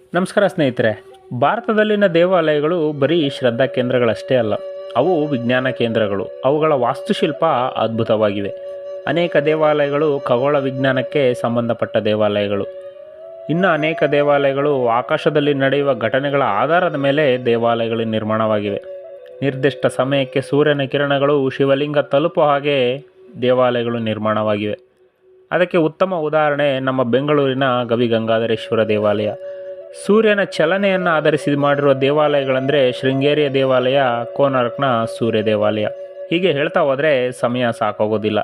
ನಮಸ್ಕಾರ ಸ್ನೇಹಿತರೆ, ಭಾರತದಲ್ಲಿನ ದೇವಾಲಯಗಳು ಬರೀ ಶ್ರದ್ಧಾ ಕೇಂದ್ರಗಳಷ್ಟೇ ಅಲ್ಲ, ಅವು ವಿಜ್ಞಾನ ಕೇಂದ್ರಗಳು. ಅವುಗಳ ವಾಸ್ತುಶಿಲ್ಪ ಅದ್ಭುತವಾಗಿವೆ ಅನೇಕ ದೇವಾಲಯಗಳು ಖಗೋಳ ವಿಜ್ಞಾನಕ್ಕೆ ಸಂಬಂಧಪಟ್ಟ ದೇವಾಲಯಗಳು. ಇನ್ನು ಅನೇಕ ದೇವಾಲಯಗಳು ಆಕಾಶದಲ್ಲಿ ನಡೆಯುವ ಘಟನೆಗಳ ಆಧಾರದ ಮೇಲೆ ದೇವಾಲಯಗಳು ನಿರ್ಮಾಣವಾಗಿವೆ. ನಿರ್ದಿಷ್ಟ ಸಮಯಕ್ಕೆ ಸೂರ್ಯನ ಕಿರಣಗಳು ಶಿವಲಿಂಗ ತಲುಪೋ ಹಾಗೆ ದೇವಾಲಯಗಳು ನಿರ್ಮಾಣವಾಗಿವೆ. ಅದಕ್ಕೆ ಉತ್ತಮ ಉದಾಹರಣೆ ನಮ್ಮ ಬೆಂಗಳೂರಿನ ಗವಿಗಂಗಾಧರೇಶ್ವರ ದೇವಾಲಯ. ಸೂರ್ಯನ ಚಲನೆಯನ್ನು ಆಧರಿಸಿ ಮಾಡಿರುವ ದೇವಾಲಯಗಳಂದರೆ ಶೃಂಗೇರಿಯ ದೇವಾಲಯ, ಕೋನಾರ್ಕ್ನ ಸೂರ್ಯ ದೇವಾಲಯ. ಹೀಗೆ ಹೇಳ್ತಾ ಹೋದರೆ ಸಮಯ ಸಾಕಾಗೋದಿಲ್ಲ.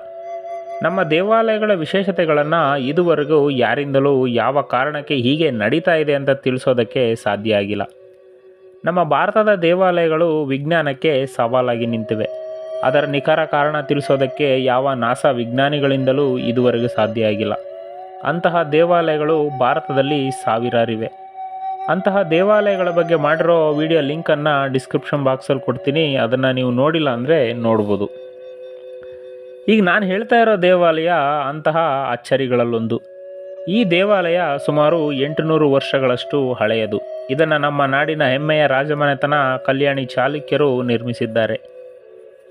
ನಮ್ಮ ದೇವಾಲಯಗಳ ವಿಶೇಷತೆಗಳನ್ನು ಇದುವರೆಗೂ ಯಾರಿಂದಲೂ ಯಾವ ಕಾರಣಕ್ಕೆ ಹೀಗೆ ನಡೀತಾ ಇದೆ ಅಂತ ತಿಳಿಸೋದಕ್ಕೆ ಸಾಧ್ಯ ಆಗಿಲ್ಲ. ನಮ್ಮ ಭಾರತದ ದೇವಾಲಯಗಳು ವಿಜ್ಞಾನಕ್ಕೆ ಸವಾಲಾಗಿ ನಿಂತಿವೆ. ಅದರ ನಿಖರ ಕಾರಣ ತಿಳಿಸೋದಕ್ಕೆ ಯಾವ ನಾಸಾ ವಿಜ್ಞಾನಿಗಳಿಂದಲೂ ಇದುವರೆಗೂ ಸಾಧ್ಯ ಆಗಿಲ್ಲ. ಅಂತಹ ದೇವಾಲಯಗಳು ಭಾರತದಲ್ಲಿ ಸಾವಿರಾರಿವೆ. ಅಂತಹ ದೇವಾಲಯಗಳ ಬಗ್ಗೆ ಮಾಡಿರೋ ವಿಡಿಯೋ ಲಿಂಕನ್ನು ಡಿಸ್ಕ್ರಿಪ್ಷನ್ ಬಾಕ್ಸಲ್ಲಿ ಕೊಡ್ತೀನಿ. ಅದನ್ನು ನೀವು ನೋಡಿಲ್ಲ ಅಂದರೆ ನೋಡ್ಬೋದು. ಈಗ ನಾನು ಹೇಳ್ತಾ ಇರೋ ದೇವಾಲಯ ಅಂತಹ ಅಚ್ಚರಿಗಳಲ್ಲೊಂದು. ಈ ದೇವಾಲಯ ಸುಮಾರು ಎಂಟುನೂರು ವರ್ಷಗಳಷ್ಟು ಹಳೆಯದು. ಇದನ್ನು ನಮ್ಮ ನಾಡಿನ ಹೆಮ್ಮೆಯ ರಾಜಮನೆತನ ಕಲ್ಯಾಣಿ ಚಾಲುಕ್ಯರು ನಿರ್ಮಿಸಿದ್ದಾರೆ.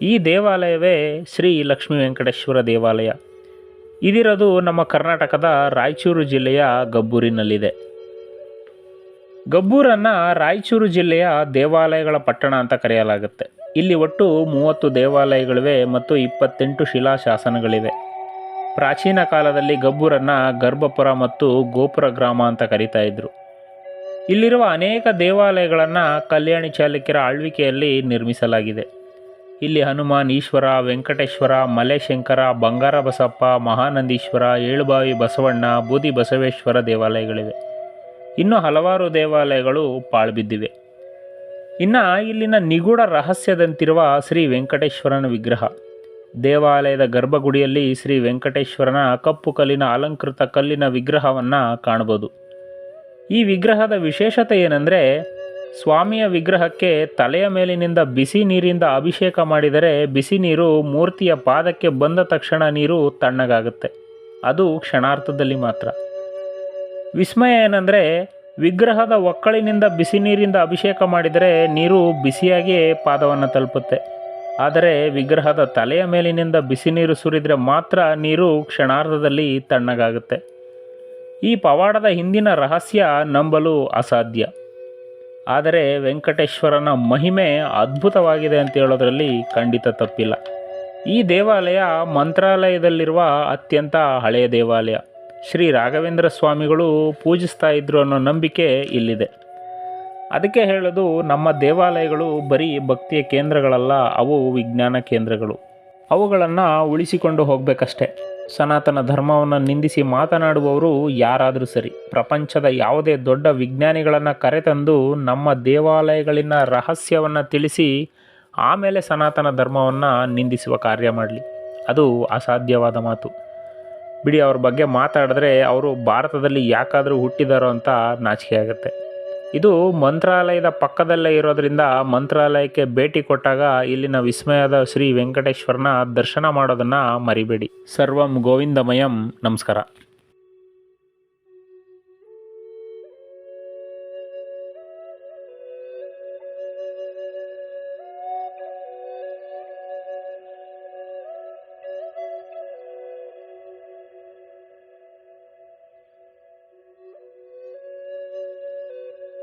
ಈ ದೇವಾಲಯವೇ ಶ್ರೀ ಲಕ್ಷ್ಮೀ ವೆಂಕಟೇಶ್ವರ ದೇವಾಲಯ. ಇದಿರೋದು ನಮ್ಮ ಕರ್ನಾಟಕದ ರಾಯಚೂರು ಜಿಲ್ಲೆಯ ಗಬ್ಬೂರಿನಲ್ಲಿದೆ. ಗಬ್ಬೂರನ್ನು ರಾಯಚೂರು ಜಿಲ್ಲೆಯ ದೇವಾಲಯಗಳ ಪಟ್ಟಣ ಅಂತ ಕರೆಯಲಾಗುತ್ತೆ. ಇಲ್ಲಿ ಒಟ್ಟು ಮೂವತ್ತು ದೇವಾಲಯಗಳಿವೆ ಮತ್ತು ಇಪ್ಪತ್ತೆಂಟು ಶಿಲಾಶಾಸನಗಳಿವೆ. ಪ್ರಾಚೀನ ಕಾಲದಲ್ಲಿ ಗಬ್ಬೂರನ್ನು ಗರ್ಭಪುರ ಮತ್ತು ಗೋಪುರ ಗ್ರಾಮ ಅಂತ ಕರೀತಾ ಇದ್ರು. ಇಲ್ಲಿರುವ ಅನೇಕ ದೇವಾಲಯಗಳನ್ನು ಕಲ್ಯಾಣಿ ಚಾಲುಕ್ಯರ ಆಳ್ವಿಕೆಯಲ್ಲಿ ನಿರ್ಮಿಸಲಾಗಿದೆ. ಇಲ್ಲಿ ಹನುಮಾನ್ ಈಶ್ವರ, ವೆಂಕಟೇಶ್ವರ, ಮಲೆಶಂಕರ ಬಂಗಾರ ಬಸಪ್ಪ ಮಹಾನಂದೀಶ್ವರ, ಏಳುಬಾವಿ ಬಸವಣ್ಣ, ಬೂದಿ ಬಸವೇಶ್ವರ ದೇವಾಲಯಗಳಿವೆ. ಇನ್ನು ಹಲವಾರು ದೇವಾಲಯಗಳು ಪಾಳ್ಬಿದ್ದಿವೆ. ಇನ್ನು ಇಲ್ಲಿನ ನಿಗೂಢ ರಹಸ್ಯದಂತಿರುವ ಶ್ರೀ ವೆಂಕಟೇಶ್ವರನ ವಿಗ್ರಹ. ದೇವಾಲಯದ ಗರ್ಭಗುಡಿಯಲ್ಲಿ ಶ್ರೀ ವೆಂಕಟೇಶ್ವರನ ಕಪ್ಪು ಕಲ್ಲಿನ ಅಲಂಕೃತ ಕಲ್ಲಿನ ವಿಗ್ರಹವನ್ನು ಕಾಣಬಹುದು. ಈ ವಿಗ್ರಹದ ವಿಶೇಷತೆ ಏನೆಂದರೆ, ಸ್ವಾಮಿಯ ವಿಗ್ರಹಕ್ಕೆ ತಲೆಯ ಮೇಲಿನಿಂದ ಬಿಸಿ ನೀರಿಂದ ಅಭಿಷೇಕ ಮಾಡಿದರೆ ಬಿಸಿ ನೀರು ಮೂರ್ತಿಯ ಪಾದಕ್ಕೆ ಬಂದ ತಕ್ಷಣ ನೀರು ತಣ್ಣಗಾಗುತ್ತೆ. ಅದು ಕ್ಷಣಾರ್ಥದಲ್ಲಿ ಮಾತ್ರ. ವಿಸ್ಮಯ ಏನಂದರೆ ವಿಗ್ರಹದ ಒಕ್ಕಳಿನಿಂದ ಬಿಸಿ ನೀರಿಂದ ಅಭಿಷೇಕ ಮಾಡಿದರೆ ನೀರು ಬಿಸಿಯಾಗಿಯೇ ಪಾದವನ್ನು ತಲುಪುತ್ತೆ. ಆದರೆ ವಿಗ್ರಹದ ತಲೆಯ ಮೇಲಿನಿಂದ ಬಿಸಿ ನೀರು ಸುರಿದರೆ ಮಾತ್ರ ನೀರು ಕ್ಷಣಾರ್ಧದಲ್ಲಿ ತಣ್ಣಗಾಗುತ್ತೆ. ಈ ಪವಾಡದ ಹಿಂದಿನ ರಹಸ್ಯ ನಂಬಲು ಅಸಾಧ್ಯ. ಆದರೆ ವೆಂಕಟೇಶ್ವರನ ಮಹಿಮೆ ಅದ್ಭುತವಾಗಿದೆ ಅಂತ ಹೇಳೋದರಲ್ಲಿ ಖಂಡಿತ ತಪ್ಪಿಲ್ಲ. ಈ ದೇವಾಲಯ ಮಂತ್ರಾಲಯದಲ್ಲಿರುವ ಅತ್ಯಂತ ಹಳೆಯ ದೇವಾಲಯ. ಶ್ರೀ ರಾಘವೇಂದ್ರ ಸ್ವಾಮಿಗಳು ಪೂಜಿಸ್ತಾ ಇದ್ರು ಅನ್ನೋ ನಂಬಿಕೆ ಇಲ್ಲಿದೆ. ಅದಕ್ಕೆ ಹೇಳೋದು ನಮ್ಮ ದೇವಾಲಯಗಳು ಬರೀ ಭಕ್ತಿಯ ಕೇಂದ್ರಗಳಲ್ಲ, ಅವು ವಿಜ್ಞಾನ ಕೇಂದ್ರಗಳು. ಅವುಗಳನ್ನು ಉಳಿಸಿಕೊಂಡು ಹೋಗಬೇಕಷ್ಟೆ. ಸನಾತನ ಧರ್ಮವನ್ನು ನಿಂದಿಸಿ ಮಾತನಾಡುವವರು ಯಾರಾದರೂ ಸರಿ, ಪ್ರಪಂಚದ ಯಾವುದೇ ದೊಡ್ಡ ವಿಜ್ಞಾನಿಗಳನ್ನು ಕರೆತಂದು ನಮ್ಮ ದೇವಾಲಯಗಳಿನ ರಹಸ್ಯವನ್ನು ತಿಳಿಸಿ ಆಮೇಲೆ ಸನಾತನ ಧರ್ಮವನ್ನು ನಿಂದಿಸುವ ಕಾರ್ಯ ಮಾಡಲಿ. ಅದು ಅಸಾಧ್ಯವಾದ ಮಾತು. ಬಿಡಿ ಅವ್ರ ಬಗ್ಗೆ ಮಾತಾಡಿದ್ರೆ ಅವರು ಭಾರತದಲ್ಲಿ ಯಾಕಾದರೂ ಹುಟ್ಟಿದಾರೋ ಅಂತ ನಾಚಿಕೆ ಆಗುತ್ತೆ. ಇದು ಮಂತ್ರಾಲಯದ ಪಕ್ಕದಲ್ಲೇ ಇರೋದರಿಂದ ಮಂತ್ರಾಲಯಕ್ಕೆ ಭೇಟಿ ಕೊಟ್ಟಾಗ ಇಲ್ಲಿನ ವಿಸ್ಮಯದ ಶ್ರೀ ವೆಂಕಟೇಶ್ವರನ ದರ್ಶನ ಮಾಡೋದನ್ನು ಮರಿಬೇಡಿ. ಸರ್ವಂ ಗೋವಿಂದಮಯಂ. ನಮಸ್ಕಾರ.